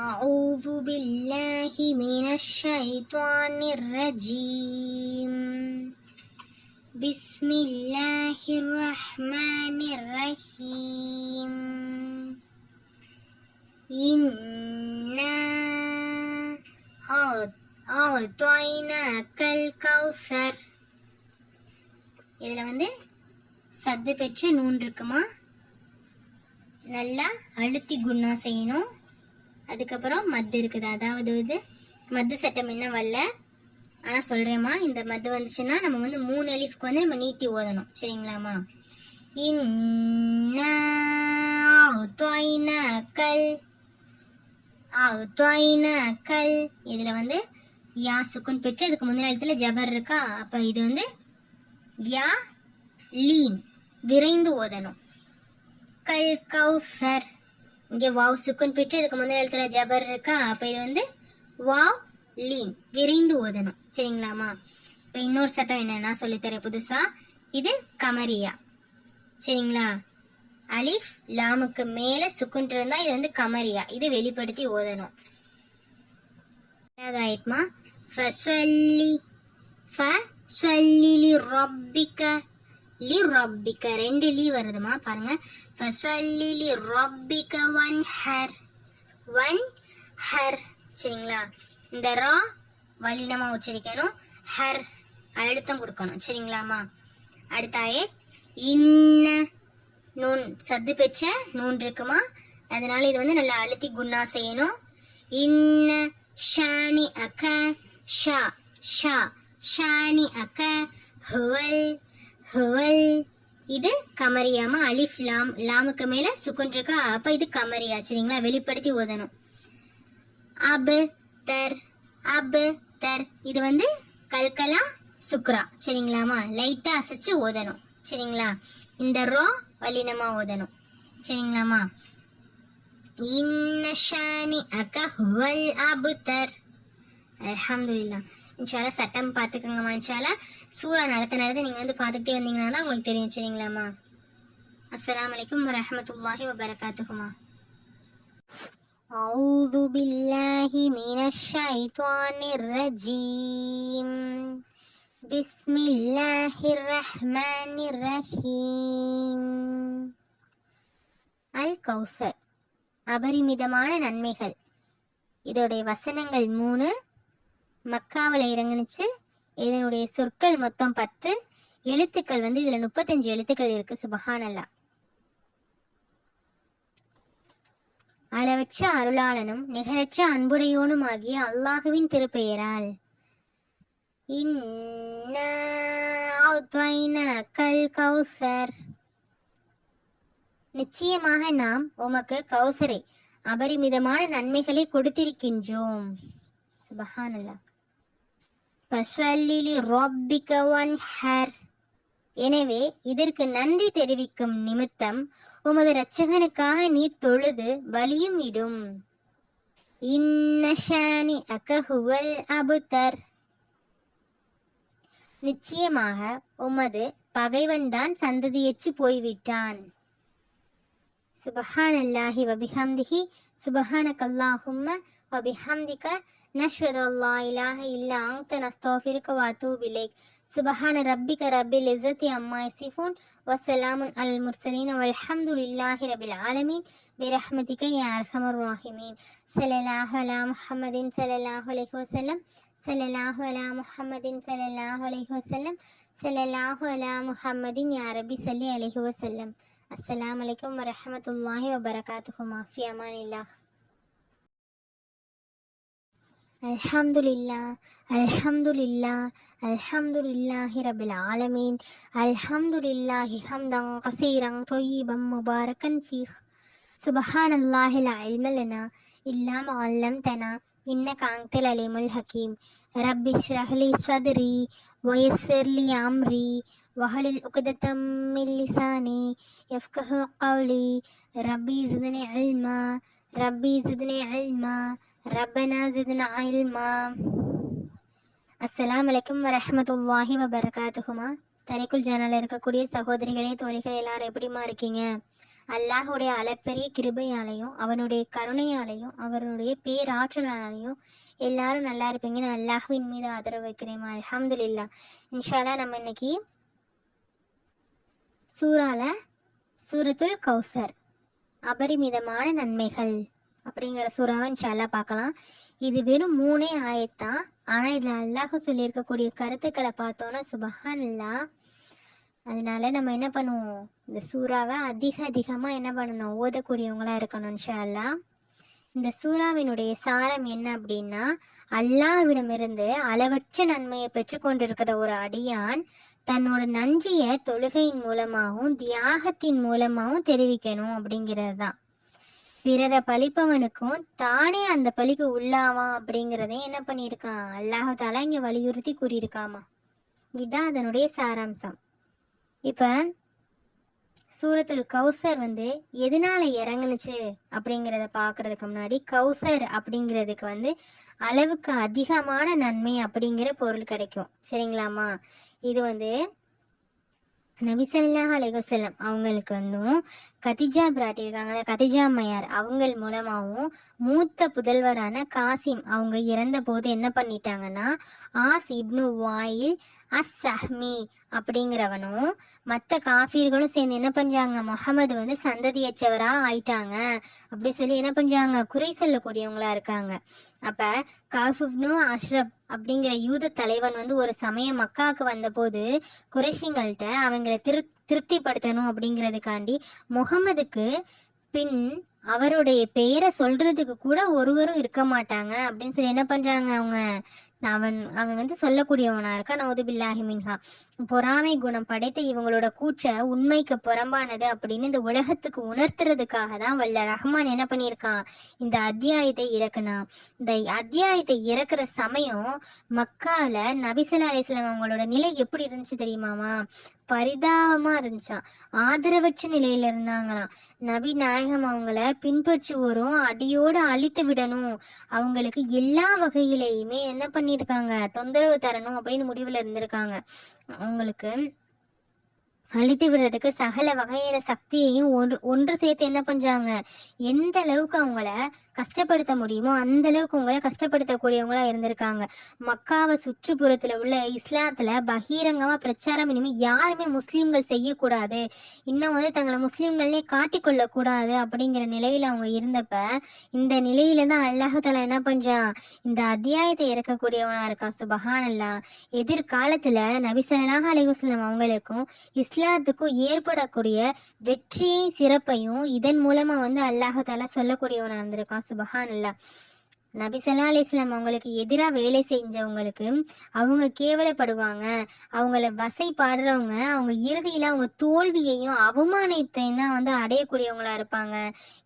أعوذ بالله من الشيطان الرجيم بسم الله الرحمن الرحيم إنا أعط- أعطيناك الكوثر இதில் வந்து சத்து பெற்ற நூன் இருக்குமா நல்லா அழுத்தி குண்ணா செய்யணும் அதுக்கப்புறம் மத்து இருக்குது. அதாவது வந்து மத்து சட்டம் என்ன வரல. ஆனால் சொல்கிறேம்மா இந்த மத்து வந்துச்சுன்னா நம்ம வந்து மூணு எலிஃப்க்கு வந்து நம்ம நீட்டி ஓதணும். சரிங்களாம்மா? இன்னக்கல் கல் இதில் வந்து யா சுக்குன் பெற்று அதுக்கு முந்தின இடத்துல ஜபர் இருக்கா? அப்போ இது வந்து யா லீன் விரைந்து ஓதணும். கல் கௌசர். இங்கே வாவ் சுக்குன் பிட்டு இதுக்கு முந்தைய எழுத்துல ஜபர் இருக்கா? அப்போ இது வந்து வாவ் லீன் விரைந்து ஓதணும். சரிங்களாம்மா? இப்போ இன்னொரு சட்டம் என்னன்னா சொல்லித்தரேன் புதுசா. இது கமரியா. சரிங்களா? அலிஃப் லாமுக்கு மேலே சுக்குன் இருந்தா இது வந்து கமரியா. இது வெளிப்படுத்தி ஓதணும். ஆயிட்டுமா ஃபஸ்வல்லி ஃபஸ்வல்லி லி ரப்பிக்க லி ரப்பிக்க ரெண்டு லீ வருதுமா பாருங்க. ஃபஸ்வல்லி லி ரப்பிக்க ஒன் ஹர். One hour. சரிங்களா? இந்த ரா வலினமா உச்சரிக்கணும். ஹர் அழுத்தம் கொடுக்கணும். சரிங்களாம்மா? அடுத்த ஆயத் இன்ன நூன் சத்து பெற்ற நூன் இருக்குமா? அதனால இது வந்து நல்லா அழுத்தி குண்ணா செய்யணும். இன்ன ஷானி அக்க ஷா. ஷா. ஷானி அக்க ஹுவல் ஹுவல் இது கமரியாமா அலிஃப் லாம். லாமுக்கு மேல சுக்குன் இருக்கா அப்ப இது கமரியா சரிங்களா? வெளிப்படுத்தி ஓதணும். அபு தர் அபு தர் இது வந்து கல்கலா சுக்ரா சரிங்களாமா? லைட்டா அசைச்சு ஓதணும் சரிங்களா? இந்த ரோ வலினமா ஓதணும் சரிங்களாமா? இன்னஷானி அக ஹுவல் அபுதர். அல்ஹம்துலில்லா இன்ஷால்லா சட்டம் பார்த்துக்கோங்கம்மா இன்ஷால்லா சூறா நடத்த நடத்த நீங்கள் வந்து பார்த்துக்கிட்டே வந்தீங்கன்னா தான் உங்களுக்கு தெரியும் சரிங்களாம்மா அஸ்ஸலாமு அலைக்கும் வரஹ்மத்துல்லாஹி வபரகாத்துஹுமா أعوذ بالله من الشيطان الرجيم بسم الله الرحمن الرحيم அல் கௌசர் அபரிமிதமான நன்மைகள் இதோடைய வசனங்கள் மூணு மக்காவில் இறங்குனுச்சு. இதனுடைய சொற்கள் மொத்தம் பத்து. எழுத்துக்கள் வந்து இதுல முப்பத்தஞ்சு எழுத்துக்கள் இருக்கு சுபஹானல்லா. அளவற்ற அருளாளனும் நிகரற்ற அன்புடையோனும் ஆகிய அல்லாஹுவின் திருப்பெயரால். இன்னா கௌசர். நிச்சயமாக நாம் உமக்கு கௌசரை அபரிமிதமான நன்மைகளை கொடுத்திருக்கின்றோம். சுபஹானல்லா. பஸ்வல்லிலி ரொப்பிக்க ஒன் ஹர் எனவே இதற்கு நன்றி தெரிவிக்கும் நிமித்தம் உமது இரட்சகனுக்காக நீர் தொழுது வலியும் இடும். இன்னஷானி அகஹுவல் அபுதர். நிச்சயமாக உமது பகைவன்தான் சந்ததியற்று போய்விட்டான். سبحان الله وبحمده سبحانك اللهم وبحمدك نشهد أن لا إله إلا أنت نستغفرك وأتوب إليك سبحان ربك رب العزة عما يصفون وسلام على المرسلين والحمد لله رب العالمين برحمتك يا أرحم الراحمين صلى الله على محمد صلى الله عليه وسلم صلى الله على محمد صلى الله عليه وسلم صلى الله على محمد يا ربي صلي عليه وسلم السلام عليكم ورحمة الله وبركاته في أمان الله الحمد لله الحمد لله الحمد لله رب العالمين الحمد لله حمدا كثيرا طيبا مباركا فيه سبحان الله لا علم لنا إلا ما علمتنا إنك أنت العليم الحكيم رب اشرح لي صدري ويسر لي أمري واحلل عقدة من لساني يفقه قولي ربي زدني علما ربي زدني علما ربنا زدنا علما அஸ்ஸலாமு அலைக்கும் வரஹ்மத்துல்லாஹி வபரகாத்துஹுமா தனிக்குள் ஜன்னல் இருக்கக்கூடிய சகோதரிகளே தோழிகள் எல்லாரும் எப்படிமா இருக்கீங்க அல்லாஹுடைய அளப்பெரிய கிருபையாலையும் அவனுடைய கருணையாலையும் அவனுடைய பேராற்றலாலையும் எல்லாரும் நல்லா இருப்பீங்கன்னு அல்லாஹ்வின் மீது ஆதரவு வைக்கிறேன் அல்ஹம்துலில்லா இன்ஷால்லா நம்ம இன்னைக்கு சூறால சூரத்துல் கௌசர். அபரிமிதமான நன்மைகள். அப்படிங்கிற சூறாவை இன்ஷால்லா பார்க்கலாம். இது வெறும் மூணே ஆயத்தான் ஆனால் இதில் அல்லாஹ் சொல்லியிருக்கக்கூடிய கருத்துக்களை பார்த்தோன்னா சுபஹானல்லா. அதனால நம்ம என்ன பண்ணுவோம்? இந்த சூறாவை அதிக அதிகமாக என்ன பண்ணணும்? ஓதக்கூடியவங்களா இருக்கணும் இன்ஷா இந்த சூறாவினுடைய சாரம் என்ன அப்படின்னா அல்லாஹ்விடமிருந்து அளவற்ற நன்மையை பெற்றுக்கொண்டிருக்கிற ஒரு அடியான் தன்னோட நன்றிய தொழுகையின் மூலமாகவும் தியாகத்தின் மூலமாகவும் தெரிவிக்கணும் அப்படிங்கிறது தான் பிறரை பழிப்பவனுக்கும் தானே அந்த பழிக்கு உள்ளாவான் அப்படிங்கிறதையும் என்ன பண்ணியிருக்கான்? அல்லாஹால இங்க வலியுறுத்தி கூறியிருக்காமா? இதுதான் அதனுடைய சாராம்சம். இப்ப சூரத்துல் கௌசர் வந்து எதனால இறங்குனுச்சு அப்படிங்கிறத பார்க்கறதுக்கு முன்னாடி கௌசர் அப்படிங்கிறதுக்கு வந்து அளவுக்கு அதிகமான நன்மை அப்படிங்கிற பொருள் கிடைக்கும். சரிங்களாம்மா? இது வந்து நபிசல்லாஹ் அலைவசல்லம் அவங்களுக்கு வந்தும் கதிஜா பிராட்டி இருக்காங்கல்ல கதிஜா அம்மையார் அவங்கள் மூலமாகவும் மூத்த புதல்வரான காசிம் அவங்க இறந்த போது என்ன பண்ணிட்டாங்கன்னா ஆஸ் இப்னு வாயில் அஸ் சஹ்மி அப்படிங்கிறவனும் மற்ற காஃபீர்களும் சேர்ந்து என்ன பண்றாங்க? முகமது வந்து சந்ததியச்சவரா ஆயிட்டாங்க. அப்படி சொல்லி என்ன பண்றாங்க? குறை சொல்லக்கூடியவங்களா இருக்காங்க. அப்ப காஃபுப்னு அஷ்ரப் அப்படிங்கிற யூத தலைவன் வந்து ஒரு சமயம் மக்காவுக்கு வந்தபோது குறைஷிங்கள்கிட்ட அவங்கள திரு திருப்திப்படுத்தணும் அப்படிங்கிறதுக்காண்டி முகமதுக்கு பின் அவருடைய பெயரை சொல்றதுக்கு கூட ஒருவரும் இருக்க மாட்டாங்க. அப்படின்னு சொல்லி என்ன பண்றாங்க அவங்க? அவன் அவன் வந்து சொல்லக்கூடியவனா இருக்கான். நவுதுபில்லாஹி மின்ஹா. பொறாமை குணம் படைத்த இவங்களோட கூற்ற உண்மைக்கு புறம்பானது அப்படின்னு இந்த உலகத்துக்கு உணர்த்துறதுக்காக தான் வல்ல ரஹ்மான் என்ன பண்ணியிருக்கான்? இந்த அத்தியாயத்தை இறக்குனான். இந்த அத்தியாயத்தை இறக்குற சமயம் மக்கால நபிசல்லா அலிஸ்லாம் அவங்களோட நிலை எப்படி இருந்துச்சு தெரியுமாமா? பரிதாபமா இருந்துச்சான் ஆதரவற்ற நிலையில இருந்தாங்களாம். நபி நாயகம் அவங்கள பின்பற்றுவோரும் அடியோடு அழித்து விடணும். அவங்களுக்கு எல்லா வகையிலையுமே என்ன பண்ணியிருக்காங்க தொந்தரவு தரணும் அப்படின்னு முடிவில் இருந்திருக்காங்க. அவங்களுக்கு அழித்து விடுறதுக்கு சகல வகையில சக்தியையும் ஒன்று ஒன்று சேர்த்து என்ன பண்றாங்க? எந்த அளவுக்கு அவங்கள கஷ்டப்படுத்த முடியுமோ அந்த அளவுக்கு உங்களை கஷ்டப்படுத்தக்கூடியவங்களா இருந்திருக்காங்க. மக்காவை சுற்றுப்புறத்துல உள்ள இஸ்லாத்துல பகிரங்கமா பிரச்சாரம் இனிமே யாருமே முஸ்லீம்கள் செய்யக்கூடாது. இன்னும் வந்து தங்களை முஸ்லீம்கள்னே காட்டிக்கொள்ள கூடாது அப்படிங்கிற நிலையில அவங்க இருந்தப்ப இந்த நிலையில தான் அல்லாஹால என்ன பண்றான்? இந்த அத்தியாயத்தை இறக்கக்கூடியவனா இருக்கான். சுபஹானல்லா. எதிர்காலத்துல நபிசரனாக அலைவசலம் அவங்களுக்கும் இஸ்லாம் இஸ்லாத்துக்கும் ஏற்படக்கூடிய வெற்றியை சிறப்பையும் இதன் மூலமா வந்து அல்லாஹால சொல்லக்கூடியவனா இருந்திருக்கான் சுபஹான் அல்லா நபிசல்லா அலிஸ்லாம் அவங்களுக்கு எதிராக வேலை செஞ்சவங்களுக்கு அவங்க கேவலப்படுவாங்க. அவங்கள வசை பாடுறவங்க அவங்க இறுதியில் அவங்க தோல்வியையும் அவமானத்தையும் தான் வந்து அடையக்கூடியவங்களா இருப்பாங்க.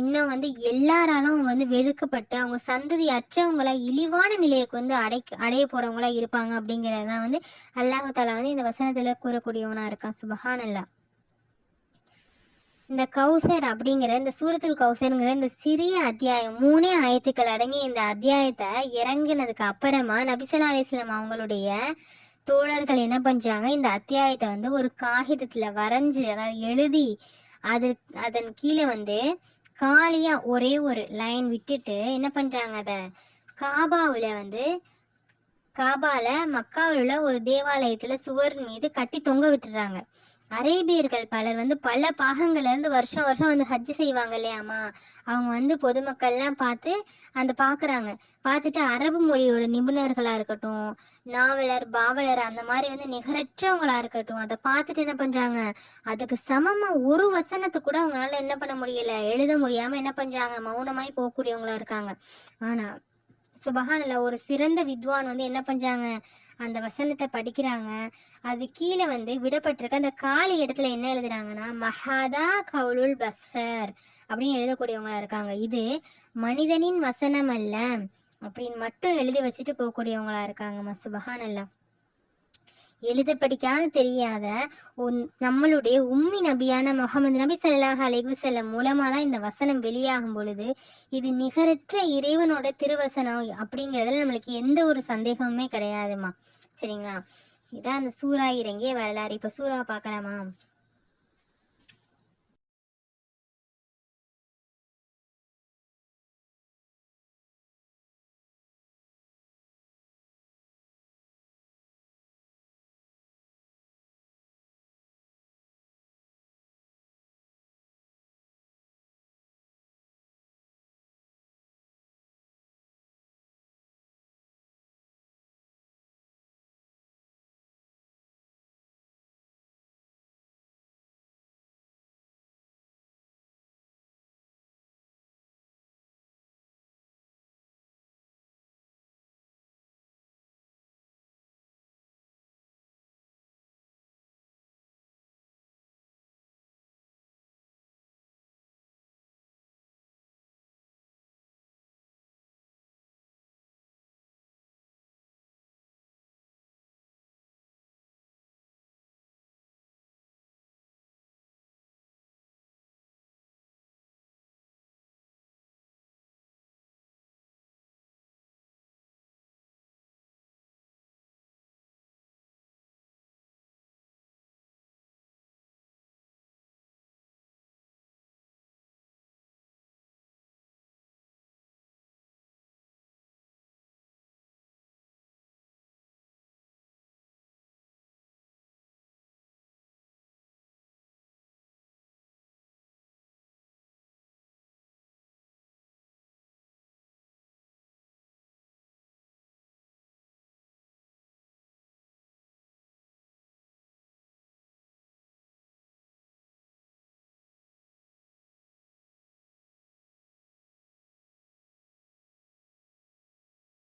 இன்னும் வந்து எல்லாராலும் அவங்க வந்து வெறுக்கப்பட்டு அவங்க சந்ததி அற்றவங்களா இழிவான நிலையக்கு வந்து அடை அடைய போறவங்களா இருப்பாங்க அப்படிங்கிறது தான் வந்து அல்லாஹு தாலா வந்து இந்த வசனத்தில் கூறக்கூடியவனா இருக்கான். சுபஹானல்லா. இந்த கௌசர் அப்படிங்கிற இந்த சூரத்துல் கௌசருங்கிற இந்த சிறிய அத்தியாயம் மூணே ஆயத்துக்கள் அடங்கி இந்த அத்தியாயத்தை இறங்கினதுக்கு அப்புறமா நபிசல்லா அலிஸ்லாம் அவங்களுடைய தோழர்கள் என்ன பண்றாங்க இந்த அத்தியாயத்தை வந்து ஒரு காகிதத்துல வரைஞ்சு அதாவது எழுதி அது அதன் கீழே வந்து காலியா ஒரே ஒரு லைன் விட்டுட்டு என்ன பண்றாங்க அத காபாவில் வந்து காபால மக்காவில் உள்ள ஒரு தேவாலயத்துல சுவர் மீது கட்டி தொங்க விட்டுறாங்க. அரேபியர்கள் பலர் வந்து பல பாகங்கள்ல இருந்து வருஷம் வருஷம் வந்து ஹஜ் செய்வாங்க இல்லையாமா? அவங்க வந்து பொதுமக்கள்லாம் பார்த்து அந்த பாக்குறாங்க. பார்த்துட்டு அரபு மொழியோட நிபுணர்களா இருக்கட்டும் நாவலர் பாவலர் அந்த மாதிரி வந்து நிகரற்றவங்களா இருக்கட்டும் அதை பார்த்துட்டு என்ன பண்றாங்க? அதுக்கு சமமா ஒரு வசனத்தை கூட அவங்களால என்ன பண்ண முடியல எழுத முடியாம என்ன பண்றாங்க? மௌனமாய் போகக்கூடியவங்களா இருக்காங்க. ஆனா சுபஹானல்ல ஒரு சிறந்த வித்வான் வந்து என்ன பண்றாங்க? அந்த வசனத்தை படிக்கிறாங்க. அது கீழே வந்து விடப்பட்டிருக்க அந்த காலி இடத்துல என்ன எழுதுறாங்கன்னா மஹாதா கவுலுல் பஸ்டர் அப்படின்னு எழுதக்கூடியவங்களா இருக்காங்க. இது மனிதனின் வசனம் அல்ல அப்படின்னு மட்டும் எழுதி வச்சுட்டு போகக்கூடியவங்களா இருக்காங்கம்மா சுபஹானல்லா. எழுத படிக்காத தெரியாத உன் நம்மளுடைய உம்மி நபியான முகமது நபி சல்லாஹ் அலைகுசல்லம் மூலமா தான் இந்த வசனம் வெளியாகும் பொழுது இது நிகரற்ற இறைவனோட திருவசனம் அப்படிங்கிறதுல நம்மளுக்கு எந்த ஒரு சந்தேகமுமே கிடையாதுமா சரிங்களா? இதான் அந்த சூறா இறங்கிய வரலாறு. இப்ப சூறா பார்க்கலாமா?